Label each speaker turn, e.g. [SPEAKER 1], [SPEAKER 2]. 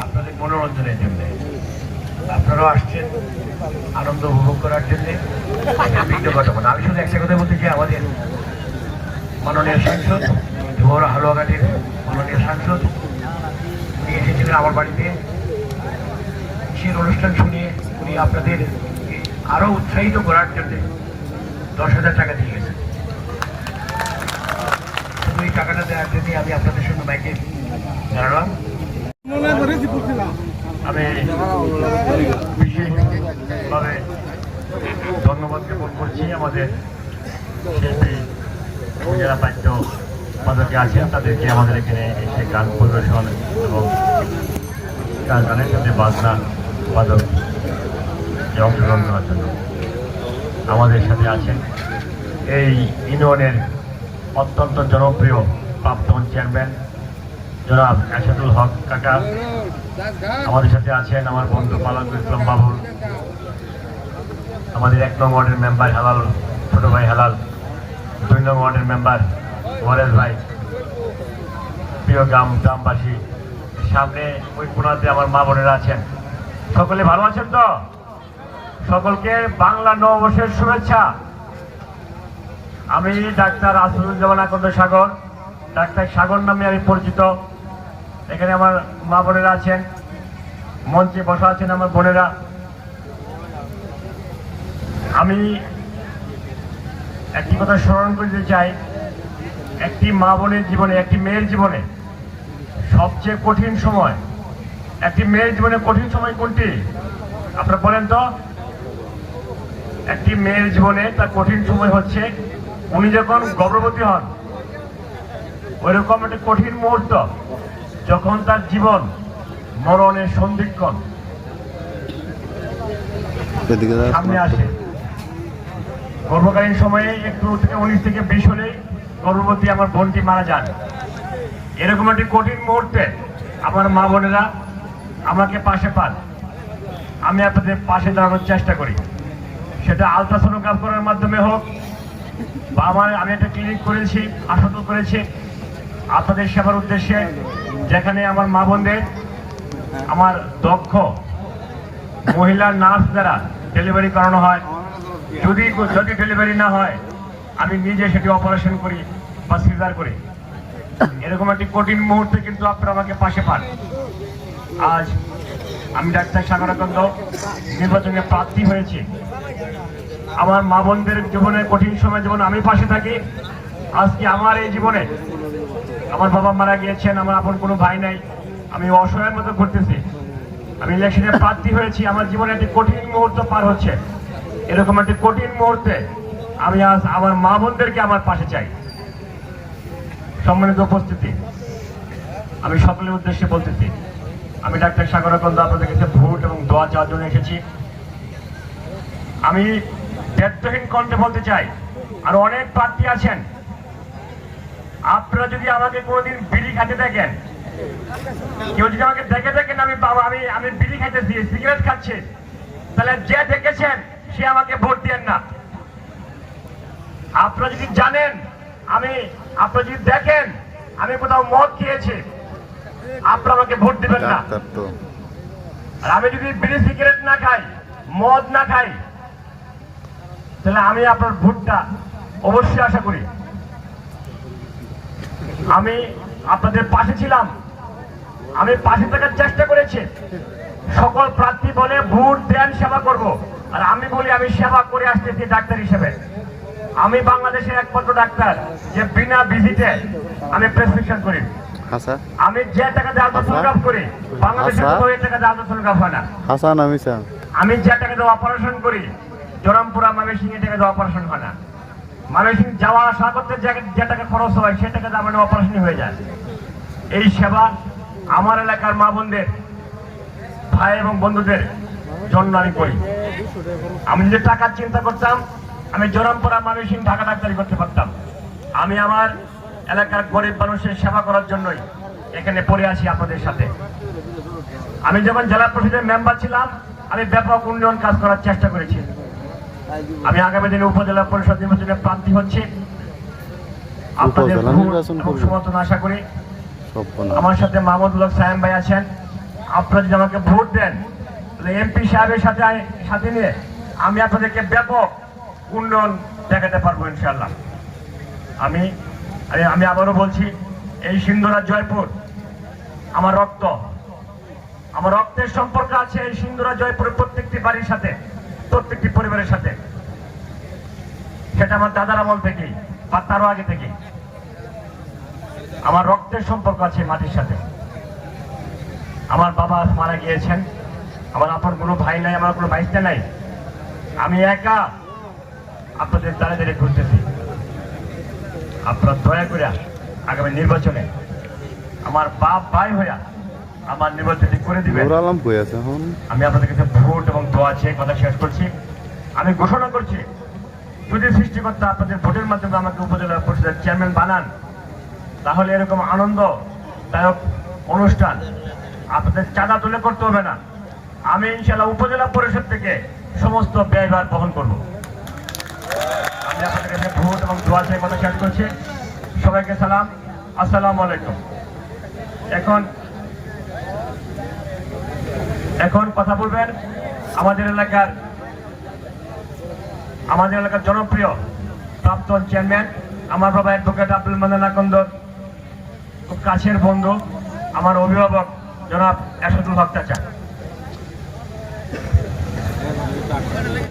[SPEAKER 1] আপনাদের মনোরঞ্জনের জন্য আপনারাও আসছেন আনন্দ উপভোগ করার জন্য আমি সাংসদ সাংসদ আমার বাড়িতে অনুষ্ঠান শুনে উনি আপনাদের আরও উৎসাহিত করার জন্য দশ হাজার টাকা দিয়ে এই টাকাটা দেওয়ার জন্য আমি আপনাদের সঙ্গে বাইকে জানালাম আমি বিশেষভাবে ধন্যবাদ জ্ঞাপন করছি, আমাদের শিল্পী যারা বাদ্য বাদকে আছেন, তাদেরকে আমাদের এখানে এসে গান পরিবেশন এবং গান গানের সাথে বাজনা বাদক অংশগ্রহণ করার জন্য আমাদের সাথে আছেন। এই ইউনিয়নের অত্যন্ত জনপ্রিয় প্রাক্তন চেয়ারম্যান, জনাব এরশাদুল হক কাকা। আমাদের সাথে আছেন আমার বন্ধু পালক ইসলাম বাবুল আমাদের এক নং ওয়ার্ডের মেম্বার হালাল, ছোট ভাই হালাল। দুই নং ওয়ার্ডের মেম্বার ওয়ারেস ভাই। প্রিয় গ্রাম, গ্রামবাসী, সামনে ওই কোনাতে আমার মা বোনেরা আছেন। সকলে ভালো আছেন তো? সকলকে বাংলা নববর্ষের শুভেচ্ছা। আমি ডাক্তার আসরুজ্জামান আকন্দ সাগর। ডাক্তার সাগর নামে আমি পরিচিত। এখানে আমার মা বোনেরা আছেন, মঞ্চে বসা আছেন আমার বোনেরা। আমি একটি কথা স্মরণ করতে চাই, একটি মা বোনের জীবনে, একটি মেয়ের জীবনে সবচেয়ে কঠিন সময়, একটি মেয়ের জীবনে কঠিন সময় কোনটি? আপনারা বলেন তো। একটি মেয়ের জীবনে তার কঠিন সময় হচ্ছে উনি যখন গর্ভবতী হন ওইরকম একটা কঠিন মুহূর্ত যখন তার জীবন মরণের সন্ধিক্ষণ। সামনে আসে। গর্ভকালীন সময়ে একটু থেকে উনিশ থেকে বিশ হলেই গর্ভবতী আমার বোনটি মারা যান। এরকম একটি কঠিন মুহূর্তে আমার মা বোনেরা আমাকে পাশে পান। আমি আপনাদের পাশে দাঁড়ানোর চেষ্টা করি। সেটা আলট্রাসোনোগ্রাফ করার মাধ্যমে হোক বা আমার আমি একটা ক্লিনিক করেছি হাসপাতাল করেছি। আপনাদের সেবার উদ্দেশ্যে, যেখানে আমার মা বোনদের, আমার দক্ষ মহিলা নার্স দ্বারা ডেলিভারি করানো হয়। যদি যদি ডেলিভারি না হয়, আমি নিজে সেটি অপারেশন করি বা সিজার করি। এরকম একটি কঠিন মুহূর্তে কিন্তু আপনারা আমাকে পাশে পান। আজ আমি ডাক্তার সাগরাকান্ত নির্বাচনে প্রার্থী হয়েছি। আমার মা বোনদের জীবনে, কঠিন সময় যেমন আমি পাশে থাকি। আজকে আমার এই জীবনে আমার বাবা মারা গিয়েছেন, আমার আপন কোনো ভাই নাই। আমি অসহায়ের মতো ঘুরতেছি। আমি ইলেকশনে প্রার্থী হয়েছি, আমার জীবনে একটি কঠিন মুহূর্ত পার হচ্ছে। এরকম একটি কঠিন মুহূর্তে আমি আজ আমার মা বোনদেরকে আমার পাশে চাই। সম্মানিত উপস্থিতি, আমি সকলের উদ্দেশ্যে বলতেছি, আমি ডাক্তার সাগরকন্দ আপনাদের কাছে ভোট এবং দোয়া চাওয়ার জন্য এসেছি। আমি ব্যর্থহীন কণ্ঠে বলতে চাই আর অনেক প্রার্থী আছেন। আপনারা যদি আমাকে কোনোদিন বিড়ি খাতে দেখেন কেউ যদি আমাকে দেখে দেখেন আমি বাবা আমি আমি বিড়ি খাইতেছি সিগারেট খাচ্ছি তাহলে যে দেখেছেন সে আমাকে ভোট দেন না। আপনারা যদি জানেন আমি আপনারা যদি দেখেন আমি কোথাও মদ খেয়েছি আপনারা আমাকে ভোট দিবেন না। আর আমি যদি বিড়ি সিগারেট না খাই মদ না খাই তাহলে আমি আপনার ভোটটা অবশ্যই আশা করি। আমি আপনাদের পাশে ছিলাম। আমি পাশে থাকার চেষ্টা করেছি। সকল প্রার্থী বলে ভোট দেন সেবা করব। আর আমি বলি আমি সেবা করে আসতেছি ডাক্তার হিসেবে। আমি বাংলাদেশের একমাত্র ডাক্তার যে বিনা ভিজিটে আমি প্রেসক্রিপশন করি। আমি যে টাকা দিয়ে আলট্রাসোনোগ্রাফ করি বাংলাদেশের। কোথাও এই টাকা দিয়ে আলট্রাসোনোগ্রাফ হয় না।
[SPEAKER 2] হাসান
[SPEAKER 1] আমি যে টাকা দিয়ে অপারেশন করি জোরামপুরা ময়মনসিং এ টাকা দিয়ে অপারেশন হয় না। ময়মনসিং যাওয়া আসা করতে যে টাকা খরচ হয়, সে টাকা আমার অপারেশন হয়ে যায়। এই সেবা আমার এলাকার মা বোনদের, ভাই এবং বন্ধুদের জন্য আমি করি। আমি যে টাকার চিন্তা করতাম, আমি জোরামপুরা ময়মনসিং ঢাকা ডাক্তারি করতে পারতাম। আমি আমার এলাকার গরিব মানুষের সেবা করার জন্যই এখানে পড়ে আছি আপনাদের সাথে। আমি যখন জেলা পরিষদের মেম্বার ছিলাম, আমি ব্যাপক উন্নয়ন কাজ করার চেষ্টা করেছি। আমি আগামী দিনে উপজেলা পরিষদ নির্বাচনে প্রার্থী হচ্ছি। আপনাদের খুব সমর্থন আশা করি। আমার সাথে মাহমুদুল হক সায়েম ভাই আছেন। আপনারা যদি আমাকে ভোট দেন এমপি সাহেবের সাথে সাথে নিয়ে আমি আপনাদেরকে ব্যাপক উন্নয়ন দেখাতে পারব ইনশাল্লাহ আমি আরে আমি আবারও বলছি এই সিন্ধুরা জয়পুর আমার রক্ত। আমার রক্তের সম্পর্ক আছে এই সিন্ধুরা জয়পুরের প্রত্যেকটি বাড়ির সাথে প্রত্যেকটি পরিবারের সাথে। সেটা আমার দাদার আমল থেকেই বা তারও আগে থেকেই আমার রক্তের সম্পর্ক আছে মাটির সাথে। আমার বাবা মারা গিয়েছেন। আমার আপন কোনো ভাই নাই আমার কোনো ভাইস্তা নাই। আমি একা আপনাদের দাঁড়িয়ে দাঁড়িয়ে ঘুরতেছি। আপনারা দয়া করে আগামী নির্বাচনে। আমার বাপ ভাই হইয়া আমার নির্বাচনটি করে দিবেন। আমি আপনাদের কাছে ভোট এবং দোয়া চেয়ে কথা শেষ করছি। আমি ঘোষণা করছি যদি সৃষ্টিকর্তা আপনাদের ভোটের মাধ্যমে আমাকে উপজেলা পরিষদের চেয়ারম্যান বানান। তাহলে এরকম আনন্দদায়ক অনুষ্ঠান আপনাদের চাঁদা তুলে করতে হবে না। আমি ইনশাল্লাহ উপজেলা পরিষদ থেকে সমস্ত ব্যয়ভার বহন করব। আমি আপনাদের কাছে ভোট এবং দোয়া চেয়ে কথা শেষ করছি। সবাইকে সালাম। আসসালামু আলাইকুম। এখন এখন কথা বলবেন আমাদের এলাকার আমাদের এলাকার জনপ্রিয় প্রাক্তন চেয়ারম্যান, আমার বাবা অ্যাডভোকেট আব্দুল মান্দান আকন্দর, খুব কাছের বন্ধু, আমার অভিভাবক জনাব এসদুল হক